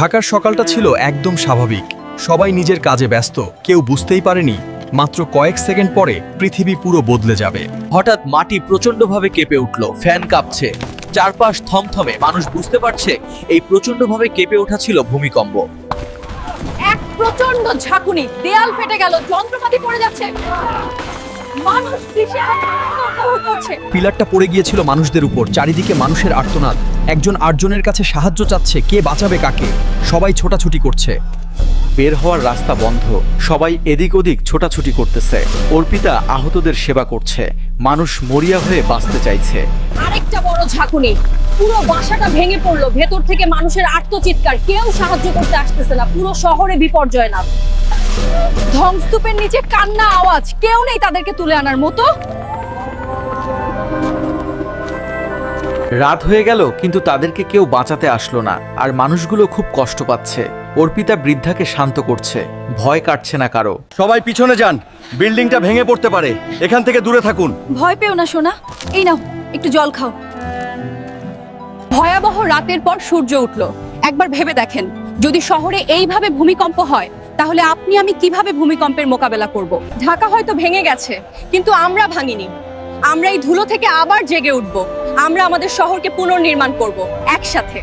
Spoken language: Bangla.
ঢাকার সকালটা ছিল একদম স্বাভাবিক। সবাই নিজের কাজে ব্যস্ত, কেউ বুঝতেই পারেনি। মাত্র কয়েক সেকেন্ড পরে পৃথিবী পুরো বদলে যাবে। হঠাৎ মাটি প্রচণ্ডভাবে কেঁপে উঠল, ফ্যান কাঁপছে। চারপাশ থমথমে, মানুষ বুঝতে পারছে, এই প্রচণ্ডভাবে কেঁপে ওঠা ছিল ভূমিকম্প। প্রচণ্ড ঝাঁকুনি, দেয়াল ফেটে গেল, যন্ত্রপাতি পড়ে যাচ্ছে। মানুষ পিলারটা পড়ে গিয়েছিল মানুষদের উপর। চারিদিকে মানুষের আর্তনাদ। একজন আটজনের কাছে সাহায্য চাচ্ছে কে বাঁচাবে কাকে। সবাই ছোটাছুটি করছে। বের হওয়ার রাস্তা বন্ধ। সবাই এদিক ওদিক ছোটাছুটি করতেছে। অর্পিতা আহতদের সেবা করছে। মানুষ মরিয়া হয়ে বাঁচতে চাইছে। আরেকটা বড় ঝাঁকুনি। পুরো বাসাটা ভেঙে পড়ল। ভেতর থেকে মানুষের আর্তচিৎকার। কেউ সাহায্য করতে আসতেছে না। পুরো শহরে বিপর্যয় না ধ্বংস্তূপের নিচে কান্না আওয়াজ। কেউ নেই তাদেরকে তুলে আনার মতো। রাত হয়ে গেল কিন্তু তাদেরকে কেউ বাঁচাতে আসলো না আর মানুষগুলো খুব কষ্ট পাচ্ছে। অর্পিতা বৃদ্ধাকে শান্ত করছে ভয় কাটছে না কারও। সবাই পিছনে যান বিল্ডিংটা ভেঙে পড়তে পারে এখান থেকে দূরে থাকুন। ভয় পেও না সোনা। এই নাও একটু জল খাও। ভয়াবহ রাতের পর সূর্য উঠল। একবার ভেবে দেখেন যদি শহরে এইভাবে ভূমিকম্প হয় তাহলে আপনি আমি কীভাবে ভূমিকম্পের মোকাবেলা করব? ঢাকা হয়তো ভেঙে গেছে, কিন্তু আমরা ভাঙিনি। আমরা এই ধুলো থেকে আবার জেগে উঠব। আমরা আমাদের শহরকে পুনর্নির্মাণ করব, একসাথে।